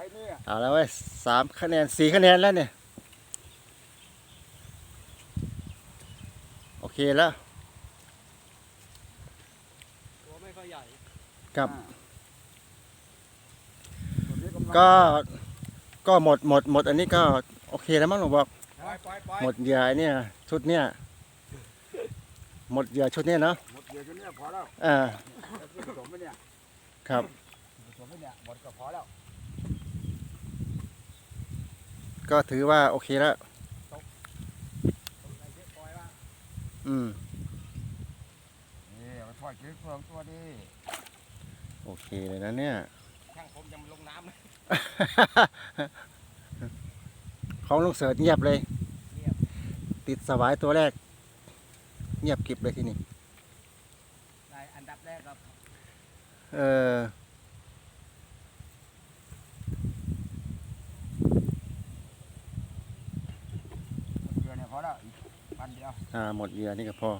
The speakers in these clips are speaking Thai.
ไปเนี่ยเอาแล้วเว้ยสามคะแนนสี่คะแนนแล้วเนี่ย โอเคแล้ว ตัวไม่ค่อยใหญ่ครับอ่าส่วนนี้ำลังก็ ก็หมดหมดหมดอันนี้ก็โอเคแล้วมั้งหนูบอกไปไปไปหมดเหยื่อไอ้เนี่ยชุดเนี้ยหมดเหยื่อชุดเนี้ยเนาะหมดเดียวจนเนี่ยพอแล้วอ่าผสมไปเนี่ยครับผสมไปเนี่ยหมดก็พอแล้ว ก็ถือว่าโอเคแล้วตรงไหนเยอะปล่อยว่าอืม นี่มาทอดเกล็ดเฟืองตัวดีโอเคเลยนะเนี่ย ช่างผมยังลงน้ำเลยของลุงเสิร์ชเงียบเลย เงียบ ติดสวายตัวแรก เงียบกริบเลยที่นี่ได้อันดับแรกครับ เออ หมดเดียวเนี่ยพอ แล้วอีกพันเดียวอ่าหมดเหยื่อนี่ก็พอ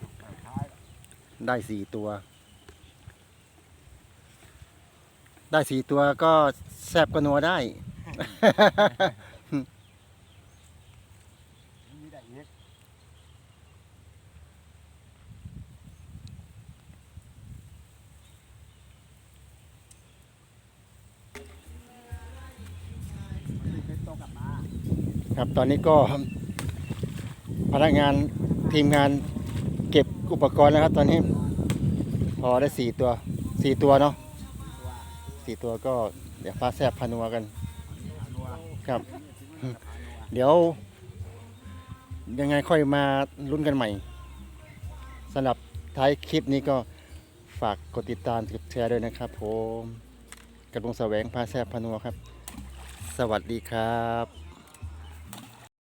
สุดท้ายได้สี่ตัว ได้สี่ตัวก็แซบก็นัวได้ มีได้อีก ครับตอนนี้ก็พนักงานทีมงานเก็บอุปกรณ์แล้วครับ ตอนนี้ พอได้สี่ตัวสี่ตัวเนาะสี่ตัวก็เดี๋ยวฟ้าแซบพานัวกันครับ เดี๋ยว ยังไงค่อยมาลุ้นกันใหม่สำหรับท้ายคลิปนี้ก็ฝากกดติดตามกดแชร์ด้วยนะครับผมกระลุงแสวงพาแซบพานัวครับ สวัสดีครับ